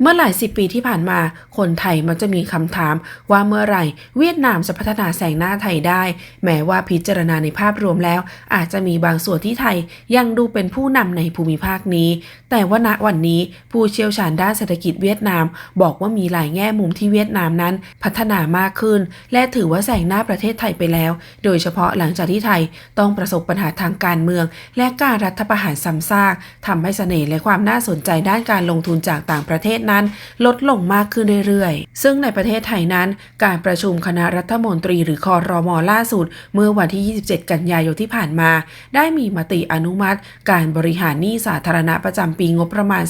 เมื่อหลายสิบปีที่ผ่านมา คนไทยมันจะมีคำถามว่าเมื่อไหร่เวียดนามจะพัฒนาแสงหน้าไทยได้ แม้ว่าพิจารณาในภาพรวมแล้ว อาจจะมีบางส่วนที่ไทยยังดูเป็นผู้นำในภูมิภาคนี้ แต่ว่าณวันนี้ผู้เชี่ยวชาญด้านเศรษฐกิจเวียดนาม บอกว่ามีหลายแง่มุมที่เวียดนามนั้นพัฒนามากขึ้น และถือว่าแสงหน้าประเทศไทยไปแล้ว โดยเฉพาะหลังจากที่ไทยต้องประสบปัญหาทางการเมือง และการรัฐประหารซ้ำซากทำให้เสน่ห์และความน่าสนใจด้านการลงทุนจากต่างประเทศนั้นลดลงมากขึ้นเรื่อยๆ ซึ่งในประเทศไทยนั้น การประชุมคณะรัฐมนตรีหรือคอรมอล่าสุด เมื่อวันที่ 27 กันยายนที่ผ่านมา ได้มีมติอนุมัติ การบริหารหนี้สาธารณะประจำปีงบประมาณ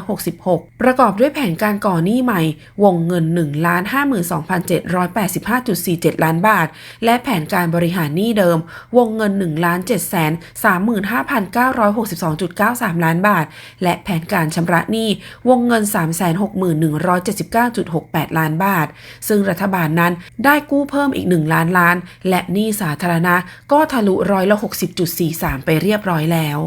2566 ประกอบด้วยแผนการก่อหนี้ใหม่ วงเงิน 1 52,785.47 ล้านบาท และแผนการบริหารหนี้เดิม วงเงิน 1 7 35,962.93 ล้านบาท และแผนการชำระหนี้วงเงิน361,179.68 ล้านบาท ซึ่งรัฐบาลนั้นได้กู้เพิ่มอีก 1 ล้านล้าน และหนี้สาธารณะก็ทะลุร้อยละ60.43 ไปเรียบร้อยแล้ว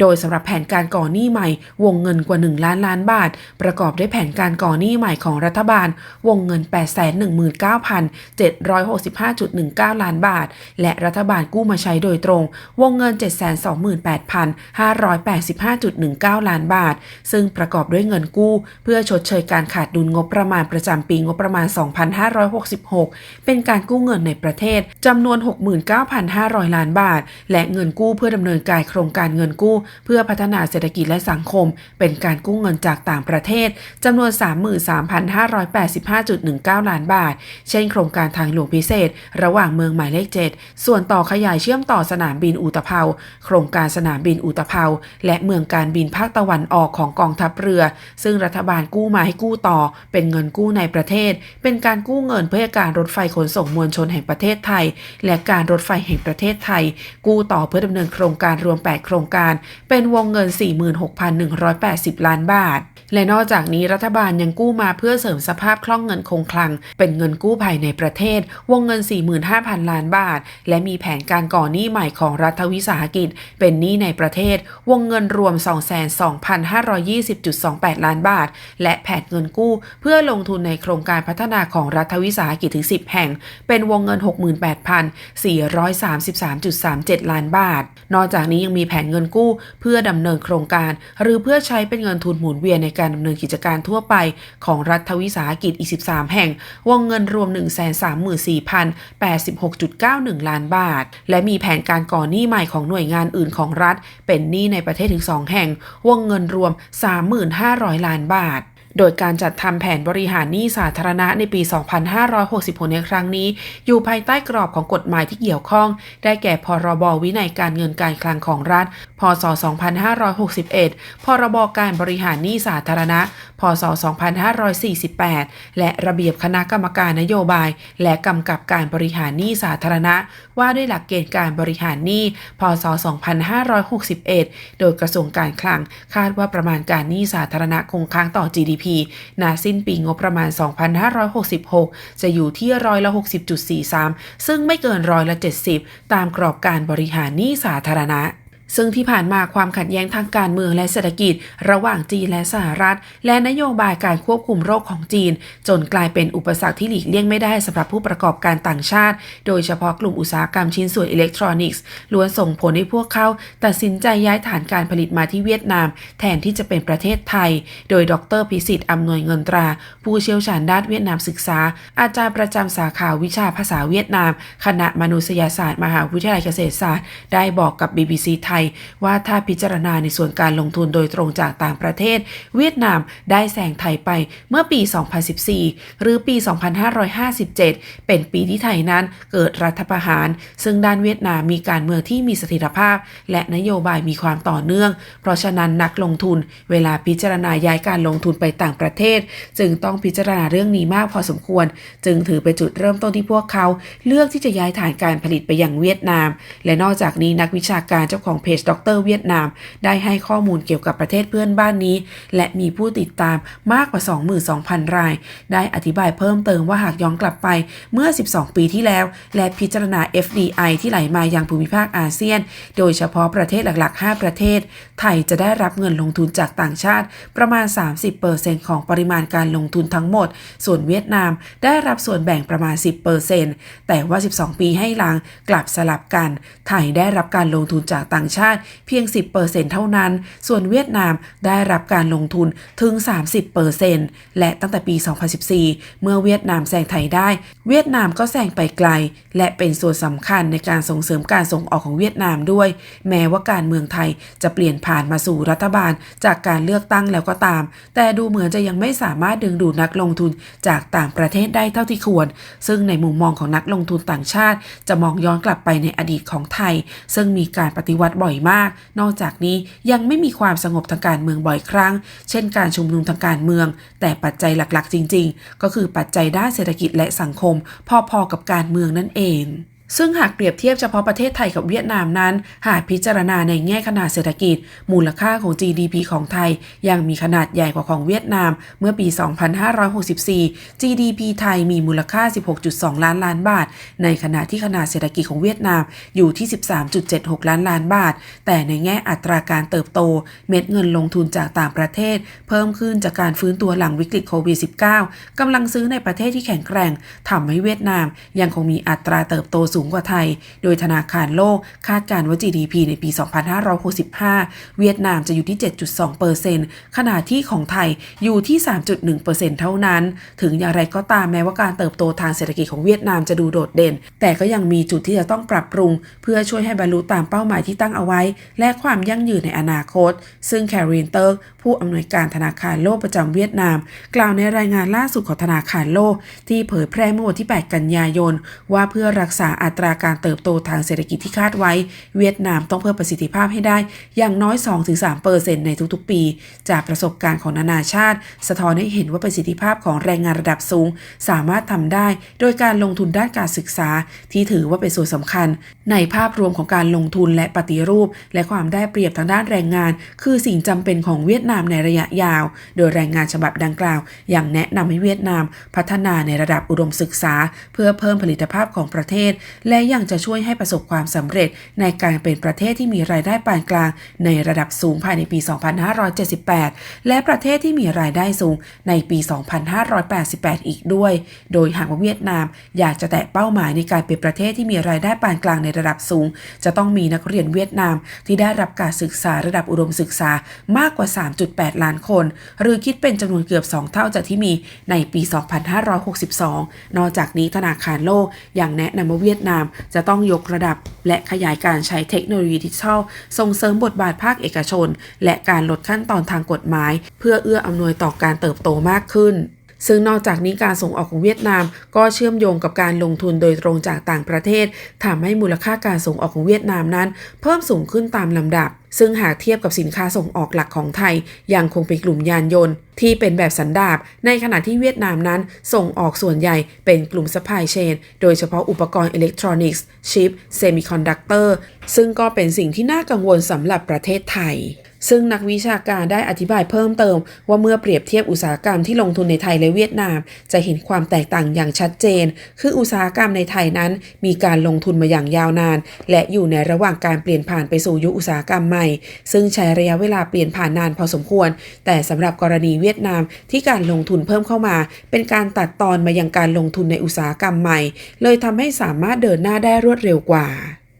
โดยสำหรับแผนการก่อหนี้ใหม่ วงเงินกว่า 1 ล้านล้านบาท ประกอบด้วยแผนการก่อหนี้ใหม่ของรัฐบาล วงเงิน 819,765.19 ล้านบาท และรัฐบาลกู้มาใช้โดยตรง วงเงิน 728,585.19 ล้านบาท ซึ่งประกอบด้วยเงินกู้ เพื่อชดเชยการขาดดุลงบประมาณประจำปีงบประมาณ 2566 เป็นการกู้เงินในประเทศจำนวน 69,500 ล้านบาท และเงินกู้เพื่อดำเนินการโครงการเงินกู้เพื่อพัฒนาเศรษฐกิจและสังคม เป็นการกู้เงินจากต่างประเทศจำนวน 33,585.19 ล้านบาท เช่นโครงการทางหลวงพิเศษ ระหว่างเมืองหมายเลข 7 ส่วนต่อขยายเชื่อมต่อสนามบินอุตภเปาโครงการสนามบินอุตภเปาและเมืองการบินภาคตะวันออกของกองทัพเรือ ซึ่งรัฐบาลกู้มาให้กู้ต่อ เป็นเงินกู้ในประเทศ เป็นการกู้เงินเพื่อการรถไฟขนส่งมวลชนแห่งประเทศไทย และการรถไฟแห่งประเทศไทย กู้ต่อเพื่อดำเนินโครงการรวม 8 โครงการเป็นวงเงิน 46,180 ล้านบาท และนอกจากนี้รัฐบาลยังกู้มาเพื่อเสริมสภาพคล่องเงินคงคลัง เป็นเงินกู้ภายในประเทศ วงเงิน 45,000 ล้านบาท และมีแผนการก่อหนี้ใหม่ของรัฐวิสาหกิจ เป็นหนี้ในประเทศ วงเงินรวม 22,520.28 ล้านบาท และแผนเงินกู้ เพื่อลงทุนในโครงการพัฒนาของรัฐวิสาหกิจถึง 10 แห่ง เป็นวงเงิน 68,433.37 ล้านบาท นอกจากนี้ยังมีแผนเงินกู้เพื่อดำเนินโครงการ หรือเพื่อใช้เป็นเงินทุนหมุนเวียนในการดำเนินกิจการทั่วไป ของรัฐวิสาหกิจอีก 13 แห่ง วงเงินรวม 134,086.91 ล้านบาท และมีแผนการก่อหนี้ใหม่ของหน่วยงานอื่นของรัฐ เป็นหนี้ในประเทศถึง 2 แห่ง วงเงินรวม 3,500 ล้านบาท โดยการจัดทำแผนบริหารหนี้สาธารณะในปี 2566 ในครั้งนี้ อยู่ภายใต้กรอบของกฎหมายที่เกี่ยวข้อง ได้แก่พรบวินัยการเงินการคลังของรัฐ พศ 2561 พรบการบริหารหนี้สาธารณะ พศ 2548 และระเบียบคณะกรรมการนโยบาย และกำกับการบริหารหนี้สาธารณะ ว่าด้วยหลักเกณฑ์การบริหารหนี้ พศ 2561 โดยกระทรวงการคลังคาดว่าประมาณการหนี้สาธารณะคงค้างต่อ GDP นาสิ้นปีงบประมาณ 2566 จะอยู่ที่ร้อยละ 60.43 ซึ่งไม่เกินร้อยละ 70 ตามกรอบการบริหารหนี้สาธารณะ ซึ่งที่ผ่านมาความขัดแย้งทางการเมืองและเศรษฐกิจ ระหว่างจีนและสหรัฐ และนโยบายการควบคุมโรคของจีน จนกลายเป็นอุปสรรคที่หลีกเลี่ยงไม่ได้สำหรับผู้ประกอบการต่างชาติ โดยเฉพาะกลุ่มอุตสาหกรรมชิ้นส่วนอิเล็กทรอนิกส์ล้วนส่งผลให้พวกเขาตัดสินใจย้ายฐานการผลิตมาที่เวียดนาม แทนที่จะเป็นประเทศไทย โดยดรพิสิทธิ์อำนวยเงินตรา ผู้เชี่ยวชาญด้านเวียดนามศึกษา อาจารย์ประจำสาขาวิชาภาษาเวียดนาม คณะมนุษยศาสตร์ มหาวิทยาลัยเกษตรศาสตร์ ได้บอกกับ BBC ไทยว่าถ้าพิจารณาในส่วนการลงทุนโดยตรงจากต่างประเทศ เวียดนามได้แซงไทยไปเมื่อปี 2014 หรือปี 2557 เป็นปีที่ไทยนั้นเกิดรัฐประหาร ซึ่งด้านเวียดนามมีการเมืองที่มีเสถียรภาพ และนโยบายมีความต่อเนื่อง เพราะฉะนั้นนักลงทุน เวลาพิจารณาย้ายการลงทุนไปต่างประเทศ จึงต้องพิจารณาเรื่องนี้มากพอสมควร จึงถือเป็นจุดเริ่มต้นที่พวกเขา เลือกที่จะย้ายฐานการผลิตไปยังเวียดนาม และนอกจากนี้นักวิชาการเจ้าของเพจด็อกเตอร์เวียดนาม ได้ให้ข้อมูลเกี่ยวกับประเทศเพื่อนบ้านนี้ และมีผู้ติดตามมากกว่า 22,000 ราย ได้อธิบายเพิ่มเติมว่าหากย้อนกลับไปเมื่อ 12 ปีที่แล้ว และพิจารณา FDI ที่ไหลมายังภูมิภาคอาเซียน โดยเฉพาะประเทศหลัก ๆ 5 ประเทศ ไทยจะได้รับเงินลงทุนจากต่างชาติ ประมาณ 30%ของปริมาณการลงทุนทั้งหมด ส่วนเวียดนามได้รับส่วนแบ่งประมาณ 10%แต่ว่า 12 ปีให้หลังกลับสลับกัน ไทยได้รับการลงทุนจากต่างชาติเพียง 10%เท่านั้น ส่วนเวียดนามได้รับการลงทุนถึง 30%และตั้งแต่ปี 2014 เมื่อเวียดนามแซงไทยได้ เวียดนามก็แซงไปไกล และเป็นส่วนสำคัญในการส่งเสริมการส่งออกของเวียดนามด้วย แม้ว่าการเมืองไทยจะเปลี่ยนผ่านมาสู่รัฐบาลจากการเลือกตั้งแล้วก็ตาม แต่ดูเหมือนจะยังไม่สามารถดึงดูดนักลงทุนจากต่างประเทศได้เท่าที่ควร ซึ่งในมุมมองของนักลงทุนต่างชาติ จะมองย้อนกลับไปในอดีตของไทย ซึ่งมีการปฏิวัติบ่อยมาก นอกจากนี้ยังไม่มีความสงบทางการเมืองบ่อยครั้ง เช่นการชุมนุมทางการเมือง แต่ปัจจัยหลักๆ จริง ๆ ก็คือปัจจัยด้านเศรษฐกิจและสังคม พอๆกับการเมืองนั่นเอง ซึ่งหากเปรียบเทียบเฉพาะประเทศไทยกับเวียดนามนั้น หากพิจารณาในแง่ขนาดเศรษฐกิจ มูลค่าของ GDP ของไทย ยังมีขนาดใหญ่กว่าของเวียดนาม เมื่อปี 2564 GDP ไทยมีมูลค่า 16.2 ล้านล้านบาท ในขณะที่ขนาดเศรษฐกิจของเวียดนามอยู่ที่ 13.76 ล้านล้านบาท แต่ในแง่อัตราการเติบโต เม็ดเงินลงทุนจากต่างประเทศ เพิ่มขึ้นจากการฟื้นตัวหลังวิกฤตโควิด -19 กำลังซื้อในประเทศที่แข็งแกร่งทำให้เวียดนาม ยังคงมีอัตราเติบโตสูงกว่าไทย โดยธนาคารโลกคาดการณ์ว่า GDP ในปี 2565 เวียดนามจะอยู่ที่ 7.2%ขณะที่ของไทยอยู่ที่ 3.1%เซ็นต์เท่านั้น ถึงอย่างไรก็ตามแม้ว่าการเติบโตทางเศรษฐกิจของเวียดนามจะดูโดดเด่น แต่ก็ยังมีจุดที่จะต้องปรับปรุง เพื่อช่วยให้บรรลุตามเป้าหมายที่ตั้งเอาไว้ และความยั่งยืนในอนาคต ซึ่งแครินเติร์กผู้อำนวยการธนาคารโลกประจำเวียดนาม กล่าวในรายงานล่าสุดของธนาคารโลก ที่เผยแพร่เมื่อวันที่ 8 กันยายน ว่าเพื่อรักษาอัตราการเติบโตทางเศรษฐกิจที่คาดไว้ เวียดนามต้องเพิ่มประสิทธิภาพให้ได้ อย่างน้อย 2-3%ในทุกๆ ปี จากประสบการณ์ของนานาชาติ สะท้อนให้เห็นว่าประสิทธิภาพของแรงงานระดับสูง สามารถทำได้ โดยการลงทุนด้านการศึกษา ที่ถือว่าเป็นส่วนสำคัญ ในภาพรวมของการลงทุนและปฏิรูป และความได้เปรียบทางด้านแรงงาน คือสิ่งจำเป็นของเวียดนามในระยะยาว โดยแรงงานฉบับดังกล่าว อยังแนะนำให้เวียดนาม พัฒนาในระดับอุดมศึกษา เพื่อเพิ่มผลิตภาพของประเทศและยังจะช่วยให้ประสบความสำเร็จในการเป็นประเทศที่มีรายได้ปานกลาง ในระดับสูงภายในปี 2578 และประเทศที่มีรายได้สูงในปี 2588 อีกด้วย โดยหากว่าเวียดนามอยากจะแตะเป้าหมายในการเป็นประเทศที่มีรายได้ปานกลางในระดับสูง จะต้องมีนักเรียนเวียดนามที่ได้รับการศึกษาระดับอุดมศึกษามากกว่า 3.8 ล้านคน หรือคิดเป็นจำนวนเกือบ 2 เท่าจากที่มีในปี 2562 นอกจากนี้ธนาคารโลกยังแนะนำว่าเวียดนามจะต้องยกระดับ และขยายการใช้เทคโนโลยีดิจิทัลส่งเสริมบทบาทภาคเอกชน และการลดขั้นตอนทางกฎหมาย เพื่อเอื้ออำนวยต่อการเติบโตมากขึ้น ซึ่งนอกจากนี้การส่งออกของเวียดนาม ก็เชื่อมโยงกับการลงทุนโดยตรงจากต่างประเทศทำให้มูลค่าการส่งออกของเวียดนามนั้น เพิ่มสูงขึ้นตามลำดับ ซึ่งหากเทียบกับสินค้าส่งออกหลักของไทย ยังคงเป็นกลุ่มยานยนต์ ที่เป็นแบบสันดาปในขณะที่เวียดนามนั้น ส่งออกส่วนใหญ่เป็นกลุ่ม supply chain โดยเฉพาะอุปกรณ์อิเล็กทรอนิกส์ ชิป เซมิคอนดักเตอร์ ซึ่งก็เป็นสิ่งที่น่ากังวลสำหรับประเทศไทย ซึ่งนักวิชาการได้อธิบายเพิ่มเติม ว่าเมื่อเปรียบเทียบอุตสาหกรรมที่ลงทุนในไทยและเวียดนาม จะเห็นความแตกต่างอย่างชัดเจน คืออุตสาหกรรมในไทยนั้น มีการลงทุนมาอย่างยาวนาน และอยู่ในระหว่างการเปลี่ยนผ่านไปสู่ยุคอุตสาหกรรมใหม่ ซึ่งใช้ระยะเวลาเปลี่ยนผ่านนานพอสมควร แต่สำหรับกรณีเวียดนามที่การลงทุนเพิ่มเข้ามา เป็นการตัดตอนมายังการลงทุนในอุตสาหกรรมใหม่ เลยทำให้สามารถเดินหน้าได้รวดเร็วกว่า